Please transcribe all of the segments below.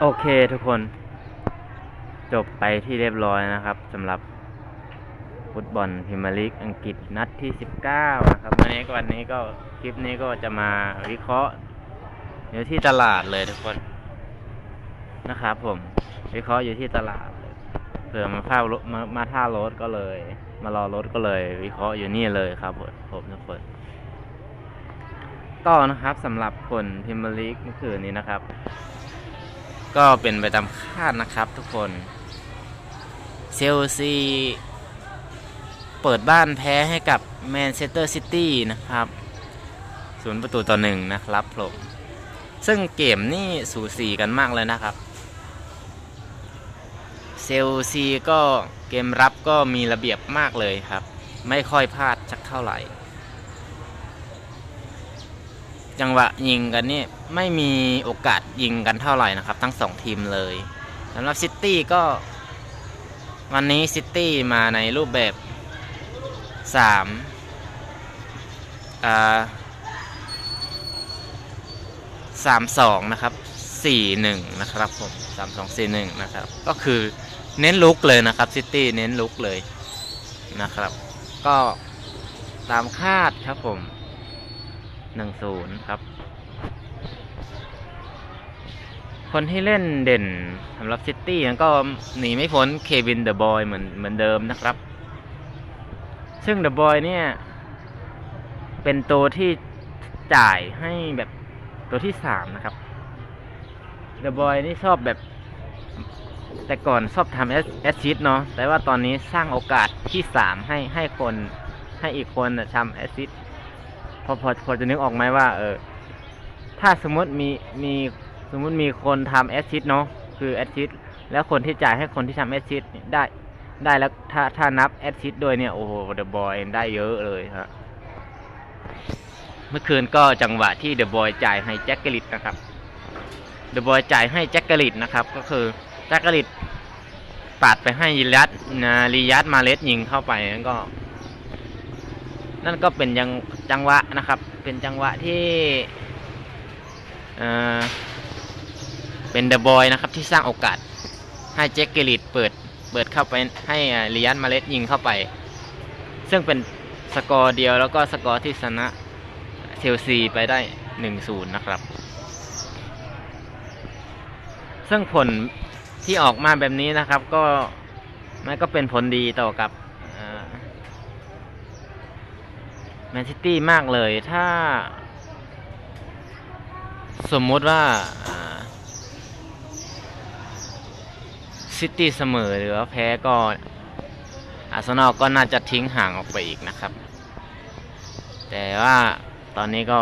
โอเคทุกคน จบไปที่เรียบร้อยนะครับสำหรับฟุตบอลพรีเมียร์ลีกอังกฤษนัดที่ 19 นะครับวันนี้ก็วันนี้ก็คลิปนี้ก็จะมาวิเคราะห์อยู่ที่ตลาดเลยทุกคนนะครับผม วิเคราะห์อยู่ที่ตลาดเลยเผื่อมาเฝ้ารถมามาท่ารถก็เลย มารอรถก็เลย วิเคราะห์อยู่นี่เลยครับผมทุกคน ก็นะครับสำหรับผลพรีเมียร์ลีกเมื่อคืนนี้นะครับ ก็เป็นไปตามคาดนะครับทุกคนเชลซีเปิดบ้านแพ้ให้กับแมนเชสเตอร์ซิตี้นะครับศูนย์ประตูต่อหนึ่งนะครับผมซึ่งเกมนี่สูสีกันมากเลยนะครับเชลซีก็เกมรับก็มีระเบียบมากเลยครับ ไม่ค่อยพลาดสักเท่าไหร่ จังหวะยิงกันนี่ไม่มีโอกาสยิงกันเท่าไหร่นะครับ ทั้งสองทีมเลยสำหรับซิตี้ก็ วันนี้ซิตี้มาในรูปแบบ3อ่าสามสองนะครับสี่หนึ่งนะครับผมสามสองสี่หนึ่งนะครับ ก็คือเน้นลุกเลยนะครับซิตี้เน้นลุกเลยนะครับ ก็ตามคาดครับผม หนึ่งศูนย์ครับ คนที่เล่นเด่นสำหรับซิตี้ก็หนีไม่พ้นเควินเดอะบอยเหมือนเหมือนเดิมนะครับ ซึ่งเดอะบอยเนี่ย เป็นตัวที่จ่ายให้แบบตัวที่สามนะครับเดอะบอยนี่ชอบแบบ แต่ก่อนชอบทำแอสซิสเนาะแต่ว่าตอนนี้สร้างโอกาสที่สามให้ให้คนให้อีกคนทำแอสซิส พอพอพอจะนึกออกไหมว่า เออ ถ้าสมมติมีมีสมมติมีคนทำแอดชิดเนาะคือแอดชิดแล้วคนที่จ่ายให้คนที่ทำแอดชิดได้ได้แล้วถ้าถ้านับแอดชิดด้วยเนี่ยโอ้โหเดอะบอยได้เยอะเลยฮะเมื่อคืนก็จังหวะที่เดอะบอยจ่ายให้แจ็คเกลิตนะครับเดอะบอยจ่ายให้แจ็คเกลิตนะครับ ก็คือแจ็คเกลิตปาดไปให้ยิรัตนะรียัตมาเลสยิงเข้าไปนั่นก็ นั่นก็เป็นยังจังหวะนะครับ เป็นจังหวะที่เอ่อเป็นเดอะบอยนะครับที่สร้างโอกาสให้แจ็คเกลิตเปิดเปิดเข้าไปให้เลียนมาเลสยิงเข้าไป ซึ่งเป็นสกอร์เดียวแล้วก็สกอร์ที่ชนะเชลซีไปได้ 1-0 นะครับ ซึ่งผลที่ออกมาแบบนี้นะครับ ก็มันก็เป็นผลดีต่อกับเอ่อ แมนซิตี้มากเลย ถ้า สมมติว่าซิตี้เสมอหรือว่าแพ้ก็อาร์เซนอลก็น่าจะทิ้งห่างออกไปอีกนะครับ แต่ว่าตอนนี้ก็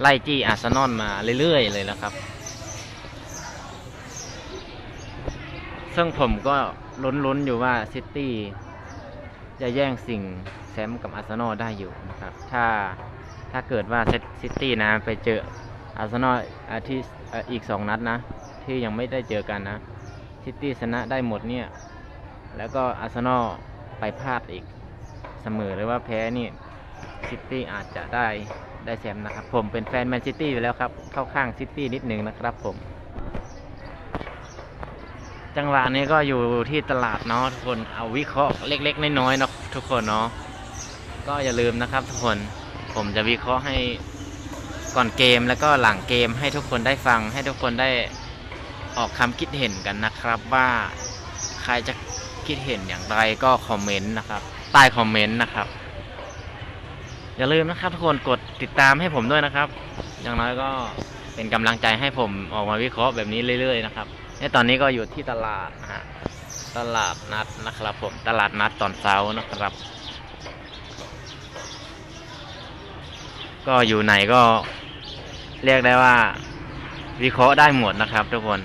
ไล่จี้อาร์เซนอลมาเรื่อยๆ เลยนะครับ ซึ่งผมก็ลุ้นๆอยู่ว่าซิตี้ จะแย่งสิ่งแชมป์กับอาร์เซนอลได้อยู่นะครับ ถ้าถ้าเกิดว่าซิตี้นะไปเจออาร์เซนอลอาทิตย์อีกสองนัดนะ ที่ยังไม่ได้เจอกันนะซิตี้ชนะได้หมดเนี่ย แล้วก็อาร์เซนอลไปพลาดอีกเสมอหรือว่าแพ้นี่ซิตี้อาจจะได้ได้แชมป์นะครับ ผมเป็นแฟนแมนซิตี้อยู่แล้วครับ เข้าข้างซิตี้นิดนึงนะครับผม จังหวะนี้ก็อยู่ที่ตลาดเนาะทุกคนเอาวิเคราะห์เล็ก ๆ น้อยๆเนาะทุกคนเนาะก็อย่าลืมนะครับ ทุกคนผมจะวิเคราะห์ให้ก่อนเกมแล้วก็หลังเกมให้ทุกคนได้ฟัง ให้ทุกคนได้ออกคำคิดเห็นกันนะครับว่าใครจะคิดเห็นอย่างไรก็คอมเมนต์นะครับใต้คอมเมนต์นะครับ อย่าลืมนะครับ ทุกคนกดติดตามให้ผมด้วยนะครับ อย่างน้อยก็เป็นกำลังใจให้ผมออกมาวิเคราะห์แบบนี้เรื่อย ๆ นะครับ นตอนนี้ก็อยู่ที่ตลาดนะฮะตลาดนัดนะครับผมตลาดนัดตอนเช้านะครับ ก็อยู่ไหนก็เรียกได้ว่า วิเคราะห์ได้หมดนะครับ ทุกคน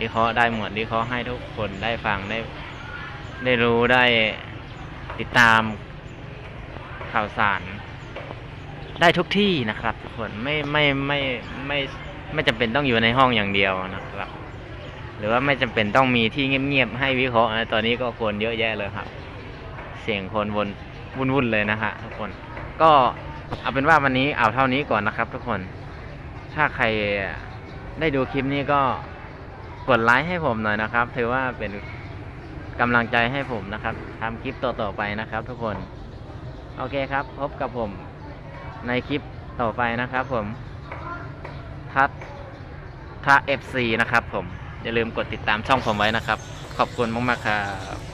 วิเคราะห์ได้หมดวิเคราะห์ให้ทุกคนได้ฟังได้ ได้รู้ได้ติดตามข่าวสาร ได้ทุกที่นะครับ ทุกคนไม่ไม่ไม่ไม่ไม่จำเป็นต้องอยู่ในห้องอย่างเดียวนะครับ หรือว่าไม่จำเป็นต้องมีที่เงียบๆให้วิเคราะห์นะตอนนี้ก็คนเยอะแยะเลยครับ เสียงคนวนวุ่นๆเลยนะฮะทุกคนก็เอาเป็นว่าวันนี้เอาเท่านี้ก่อนนะครับ ทุกคน ถ้าใครได้ดูคลิปนี้ก็กดไลค์ให้ผมหน่อยนะครับ ถือว่าเป็นกำลังใจให้ผมนะครับทำคลิปต่อๆไปนะครับ ทุกคน โอเคครับ พบกับผมในคลิปต่อไปนะครับ ผมทัศทะ FC นะครับผม อย่าลืมกดติดตามช่องผมไว้นะครับ ขอบคุณมากๆครับ